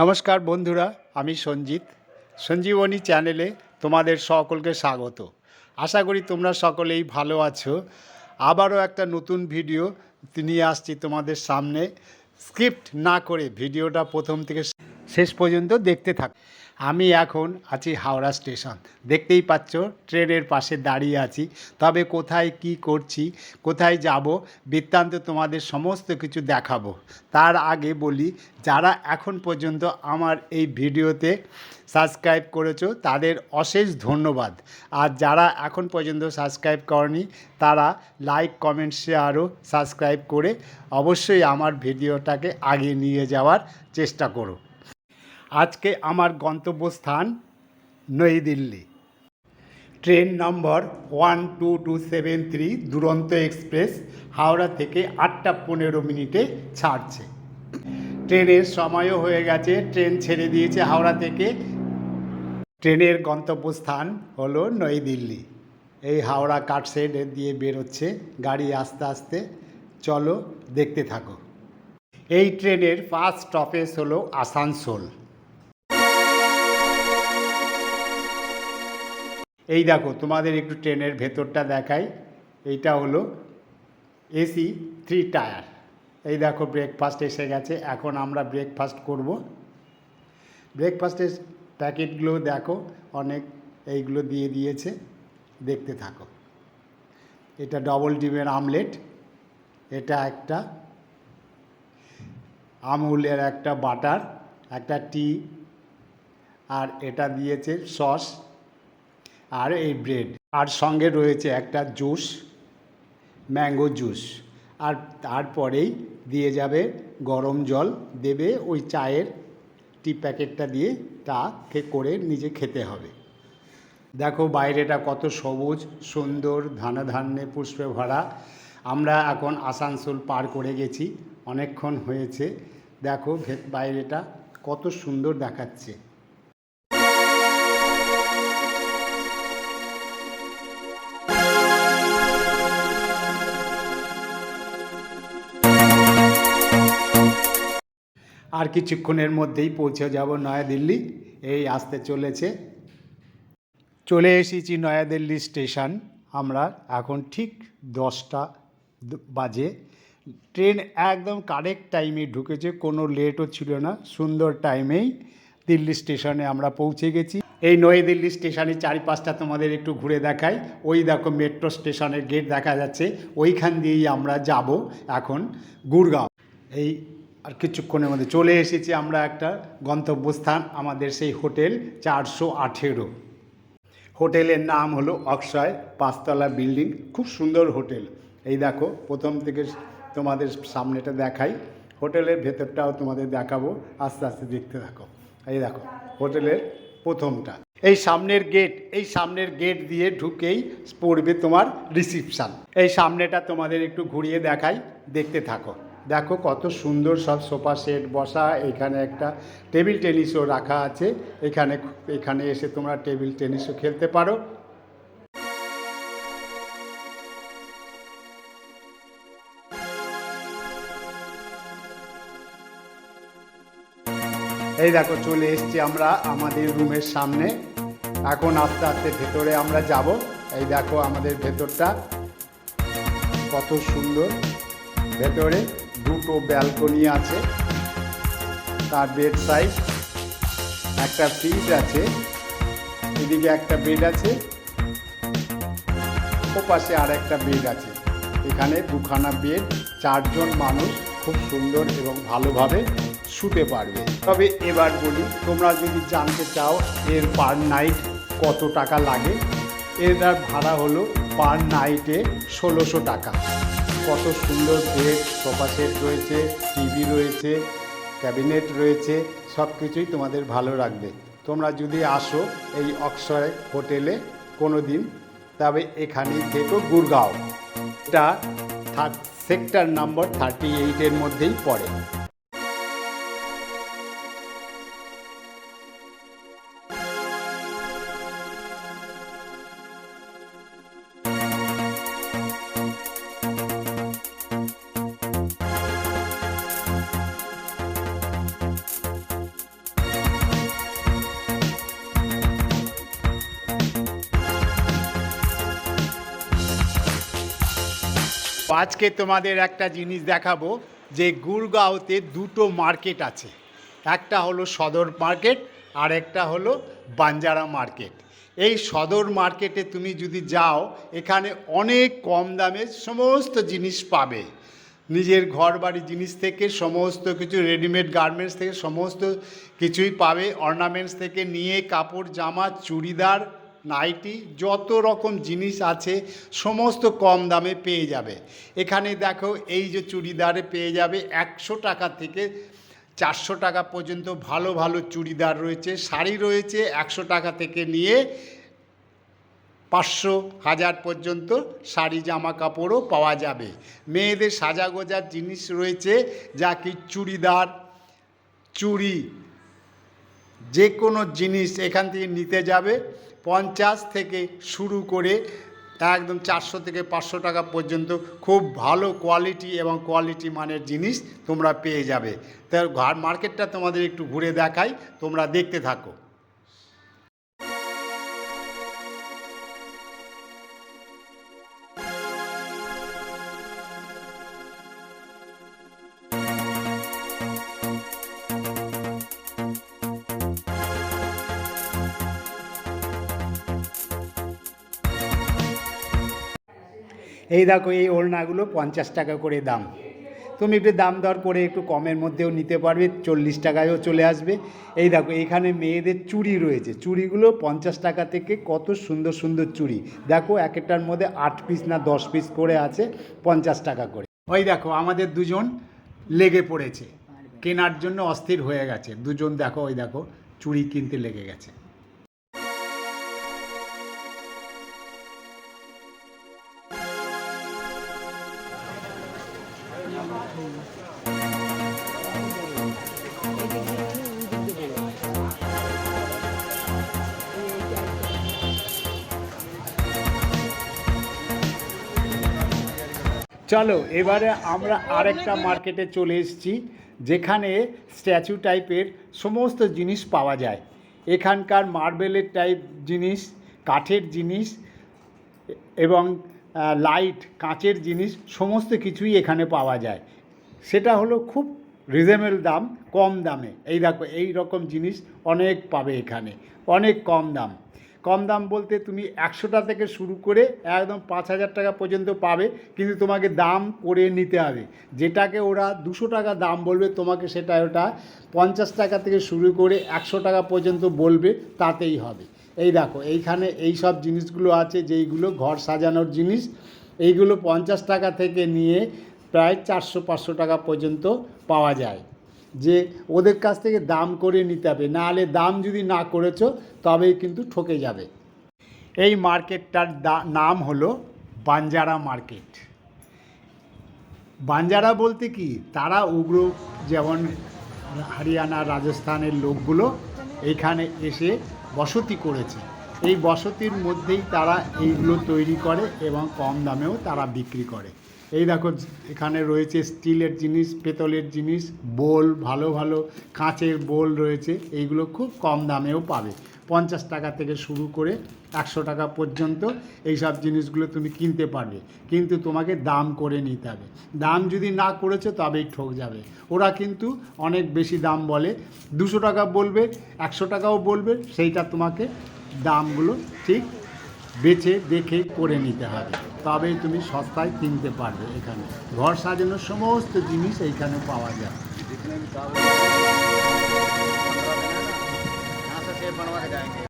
নমস্কার বন্ধুরা, আমি সঞ্জিত। সঞ্জীবনী চ্যানেলে তোমাদের সকলকে স্বাগত। আশা করি তোমরা সকলেই ভালো আছো। আবারও একটা নতুন ভিডিও নিয়ে আসছি তোমাদের সামনে। স্ক্রিপ্ট না করে ভিডিওটা প্রথম থেকে শেষ পর্যন্ত দেখতে থাক। আমি এখন আছি হাওড়া স্টেশন। দেখতেই পাচ্ছ, ট্রেনের পাশে দাঁড়িয়ে আছি। তবে কোথায় কি করছি, কোথায় যাব, বৃত্তান্ত তোমাদের সমস্ত কিছু দেখাবো। তার আগে বলি, যারা এখন পর্যন্ত আমার এই ভিডিওতে সাবস্ক্রাইব করেছ, তাদের অশেষ ধন্যবাদ। আর যারা এখন পর্যন্ত সাবস্ক্রাইব করনি, তারা লাইক, কমেন্ট, শেয়ারও সাবস্ক্রাইব করে অবশ্যই আমার ভিডিওটাকে আগে নিয়ে যাওয়ার চেষ্টা করো। আজকে আমার গন্তব্যস্থান নই Delhi. Train number one two two seven three Duronto express Howrah থেকে আটটা পনেরো মিনিটে ছাড়ছে। ট্রেনের সময়ও হয়ে গেছে, ট্রেন ছেড়ে দিয়েছে হাওড়া থেকে। ট্রেনের গন্তব্যস্থান হলো নই দিল্লি। এই হাওড়া কাটশেড দিয়ে বেরোচ্ছে, গাড়ি আস্তে আস্তে। চলো দেখতে থাকো। এই ট্রেনের ফার্স্ট স্টপেজ হলো আসানসোল। এই দেখো, তোমাদের একটু ট্রেনের ভেতরটা দেখাই। এইটা হলো এসি থ্রি টায়ার এই দেখো ব্রেকফাস্ট এসে গেছে। এখন আমরা ব্রেকফাস্ট করব। ব্রেকফাস্টের প্যাকেটগুলো দেখো, অনেক এইগুলো দিয়ে দিয়েছে। দেখতে থাকো। এটা ডবল ডিমের আমলেট। এটা একটা আমুলের একটা বাটার, একটা টি আর এটা দিয়েছে সস। আর এই ব্রেড আর সঙ্গে রয়েছে একটা জুস ম্যাঙ্গো জুস আর তারপরেই দিয়ে যাবে গরম জল, দেবে ওই চায়ের টি প্যাকেটটা দিয়ে তা করে নিজে খেতে হবে। দেখো বাইরেটা কত সবুজ, সুন্দর, ধানে ধান্যে পুষ্পে ভরা। আমরা এখন আসানসোল পার করে গেছি, অনেকক্ষণ হয়েছে। দেখো বাইরেটা কত সুন্দর দেখাচ্ছে। আর কিছুক্ষণের মধ্যেই পৌঁছে যাব নয়াদিল্লি। এই আসতে চলেছে। চলে এসেছি নয়াদিল্লি স্টেশন। আমরা এখন ঠিক দশটা বাজে। ট্রেন একদম কারেক্ট টাইমে ঢুকেছে, কোনো লেটও ছিল না, সুন্দর টাইমেই দিল্লি স্টেশনে আমরা পৌঁছে গেছি। এই নয়াদিল্লি স্টেশনের চারিপাশটা তোমাদের একটু ঘুরে দেখাই। ওই দেখো মেট্রো স্টেশনের গেট দেখা যাচ্ছে। ওইখান দিয়েই আমরা যাব এখন গুড়গাঁও এই আর কিছুক্ষণের মধ্যে চলে এসেছি আমরা একটা গন্তব্যস্থান, আমাদের সেই হোটেল চারশো আঠেরো। হোটেলের নাম হলো অক্ষয় পাঁচতলা বিল্ডিং, খুব সুন্দর হোটেল। এই দেখো, প্রথম থেকে তোমাদের সামনেটা দেখাই। হোটেলের ভেতরটাও তোমাদের দেখাবো, আস্তে আস্তে দেখতে থাকো। এই দেখো, হোটেলের প্রথমটা। এই সামনের গেট, এই সামনের গেট দিয়ে ঢুকেই পড়বে তোমার রিসিপশান। এই সামনেটা তোমাদের একটু ঘুরিয়ে দেখাই, দেখতে থাকো। দেখো কত সুন্দর সব সোফা সেট বসা, এখানে একটা টেবিল টেনিসও রাখা আছে, এখানে এখানে এসে তোমরা টেবিল টেনিসও খেলতে পারো। এই দেখো চলে এসছি আমরা আমাদের রুমের সামনে। এখন আস্তে আস্তে ভেতরে আমরা যাব। এই দেখো আমাদের ভেতরটা কত সুন্দর ভেতরে। দুটো ব্যালকনি আছে। তার বেড সাইড একটা ফ্রিজ আছে। এদিকে একটা বেড আছে। ও পাশে আর একটা বেড আছে। এখানে দুখানা বেড চারজন মানুষ খুব সুন্দর এবং ভালোভাবে শুতে পারবে। তবে এবার বলি, তোমরা যদি জানতে চাও এর পার নাইট কত টাকা লাগে, এর ভাড়া হলো পার নাইটে ষোলোশো টাকা। কত সুন্দর বেড সোফা সেট রয়েছে টিভি রয়েছে ক্যাবিনেট রয়েছে সব কিছুই তোমাদের ভালো রাখবে তোমরা যদি আসো এই অক্ষয় হোটেলে কোনো দিন তবে এখানেই থেকো গুরগাঁও। এটা সেক্টর নম্বর থার্টি এইটের মধ্যেই পড়ে। আজকে তোমাদের একটা জিনিস দেখাবো, যে গুরগাঁওতে দুটো মার্কেট আছে। একটা হলো সদর মার্কেট, আর একটা হলো বাঞ্জারা মার্কেট। এই সদর মার্কেটে তুমি যদি যাও, এখানে অনেক কম দামে সমস্ত জিনিস পাবে। নিজের ঘর বাড়ি জিনিস থেকে সমস্ত কিছু রেডিমেড গার্মেন্টস থেকে সমস্ত কিছুই পাবে। অর্নামেন্টস থেকে নিয়ে কাপড়, জামা, চুড়িদার নাইটি, যত রকম জিনিস আছে, সমস্ত কম দামে পেয়ে যাবে। এখানে দেখো, এই যে চুড়িদারে পেয়ে যাবে একশো টাকা থেকে চারশো টাকা পর্যন্ত ভালো ভালো চুড়িদার রয়েছে। শাড়ি রয়েছে একশো টাকা থেকে নিয়ে পাঁচশো হাজার পর্যন্ত শাড়ি, জামা কাপড়ও পাওয়া যাবে। মেয়েদের সাজাগোজার জিনিস রয়েছে, যা কি চুড়িদার, চুড়ি যে কোনো জিনিস এখান থেকে নিতে যাবে, পঞ্চাশ থেকে শুরু করে একদম চারশো থেকে পাঁচশো টাকা পর্যন্ত খুব ভালো কোয়ালিটি এবং কোয়ালিটি মানের জিনিস তোমরা পেয়ে যাবে। তা ঘর মার্কেটটা তোমাদের একটু ঘুরে দেখাই, তোমরা দেখতে থাকো। এই দেখো, এই ওড়নাগুলো পঞ্চাশ টাকা করে দাম। তুমি একটু দাম দর করে একটু কমের মধ্যেও নিতে পারবে, চল্লিশ টাকায়ও চলে আসবে। এই দেখো এখানে মেয়েদের চুড়ি রয়েছে। চুড়িগুলো পঞ্চাশ টাকা থেকে কত সুন্দর সুন্দর চুড়ি। দেখো, এক একটার মধ্যে আট পিস না দশ পিস করে আছে, পঞ্চাশ টাকা করে। ওই দেখো, আমাদের দুজন লেগে পড়েছে। কেনার জন্য অস্থির হয়ে গেছে। দুজন দেখো, ওই দেখো, চুড়ি কিনতে লেগে গেছে। চলো, এবারে আমরা আরেকটা মার্কেটে চলে এসেছি, যেখানে স্ট্যাচু টাইপের সমস্ত জিনিস পাওয়া যায়। এখানকার মার্বেলের টাইপ জিনিস, কাঠের জিনিস, এবং লাইট কাঁচের জিনিস, সমস্ত কিছুই এখানে পাওয়া যায়। সেটা হলো খুব রিজনেবল দাম, কম দামে। এই দেখো, এই রকম জিনিস অনেক পাবে এখানে, অনেক কম দাম। কম দাম বলতে তুমি একশোটা থেকে শুরু করে একদম পাঁচ হাজার টাকা পর্যন্ত পাবে, কিন্তু তোমাকে দাম করে নিতে হবে। যেটাকে ওরা দুশো টাকা দাম বলবে, তোমাকে সেটা ওটা পঞ্চাশ টাকা থেকে শুরু করে একশো টাকা পর্যন্ত বলবে, তাতেই হবে। এই দেখো, এইখানে এই সব জিনিসগুলো আছে, যেইগুলো ঘর সাজানোর জিনিস, এইগুলো পঞ্চাশ টাকা থেকে নিয়ে প্রায় চারশো পাঁচশো টাকা পর্যন্ত পাওয়া যায়। যে ওদের কাছ থেকে দাম করে নিতে হবে। নাহলে দাম যদি না করেছ, তবেই কিন্তু ঠকে যাবে। এই মার্কেটটার নাম হলো বাঞ্জারা মার্কেট। বাঞ্জারা বলতে কি? তারা উগ্র যেমন হরিয়ানা, রাজস্থানের লোকগুলো এখানে এসে বসতি করেছে। এই বসতির মধ্যেই তারা এইগুলো তৈরি করে এবং কম দামেও তারা বিক্রি করে। এই দেখো, এখানে রয়েছে স্টিলের জিনিস, পেতলের জিনিস, বোল, ভালো ভালো কাঁচের বোল রয়েছে, এইগুলো খুব কম দামেও পাবে। পঞ্চাশ টাকা থেকে শুরু করে একশো টাকা পর্যন্ত এই সব জিনিসগুলো তুমি কিনতে পারবে। কিন্তু তোমাকে দাম করে নিতে হবে। দাম যদি না করেছ, তবেই ঠক যাবে। ওরা কিন্তু অনেক বেশি দাম বলে। দুশো টাকা বলবে, একশো টাকাও বলবে, সেইটা তোমাকে দামগুলো ঠিক বেছে দেখে করে নিতে হবে তবে তুমি সস্তায় কিনতে পারবে এখানে ঘর সাজানোর সমস্ত জিনিস এইখানে পাওয়া যায়